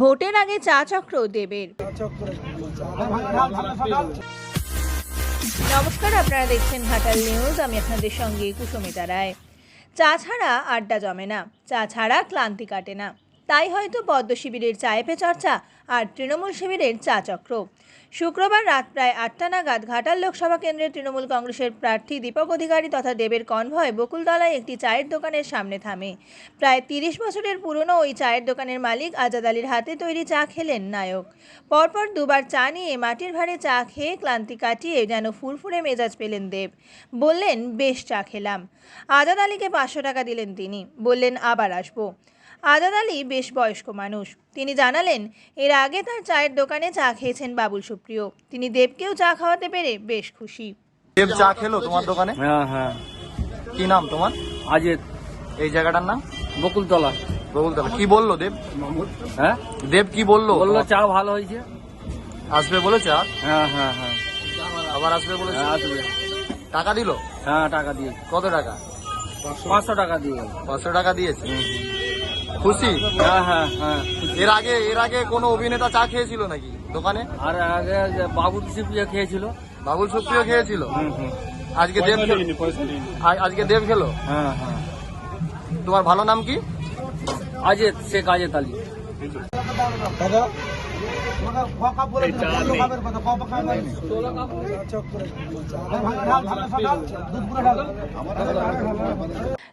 ভোটের আগে চা চক্র দেবের। নমস্কার আপনারা দেখছেন ঘাটাল নিউজ। আমি আপনাদের সঙ্গে কুসুমিতা রায়। চা ছাড়া আড্ডা জমে না। চা ছাড়া ক্লান্তি কাটে না। তাই হয়তো পদ্ম শিবিরের চায়ে পে চর্চা আর তৃণমূল শিবিরের চা চক্র। শুক্রবার রাত প্রায় আটটা নাগাদ ঘাটাল লোকসভা কেন্দ্রের তৃণমূল কংগ্রেসের প্রার্থী দীপক অধিকারী তথা দেবের কনভয় বকুলতলায় একটি চায়ের দোকানের সামনে থামে। প্রায় তিরিশ বছরের পুরনো ওই চায়ের দোকানের মালিক আজাদ আলীর হাতে তৈরি চা খেলেন নায়ক। পরপর দুবার চা নিয়ে মাটির ভাঁড়ে চা খেয়ে ক্লান্তি কাটিয়ে যেন ফুরফুরে মেজাজ পেলেন দেব। বললেন, বেশ চা খেলাম। আজাদ আলীকে পাঁচশো টাকা দিলেন তিনি। বললেন, আবার আসব। আজাদ আলী বেশ বয়স্ক মানুষ। তিনি জানালেন এর আগে তার চায়ের দোকানে চা খেয়েছেন বাবুল সুপ্রিয়। তিনি দেবকেও চা খাওয়াতে পেরে বেশ খুশি। দেব চা খেলো তোমার দোকানে? হ্যাঁ হ্যাঁ। কি নাম তোমার? আজের এই জায়গাটার নাম? বকুলতলা। বকুলতলা। কি বলল দেব? হ্যাঁ? দেব কি বলল? বলল চা ভালো হয়েছে। আসবে বলেছে আর হ্যাঁ হ্যাঁ হ্যাঁ। আবার আসবে বলেছে হ্যাঁ আসবে। টাকা দিল? হ্যাঁ টাকা দিয়ে কত টাকা? পাঁচশো টাকা দিয়ে। পাঁচশো টাকা দিয়েছে? খুশি হ্যাঁ হ্যাঁ হ্যাঁ এর আগে এর আগে কোনো অভিনেতা চা খেয়েছিল নাকি দোকানে আর আগে যে বাবু সিপিয়া খেয়েছিল বাবুল সুপ্রিয় খেয়েছিল হুম হুম আজকে দেব আজকে দেব খেলো হ্যাঁ হ্যাঁ তোমার ভালো নাম কি আজের শেখ আজের আলী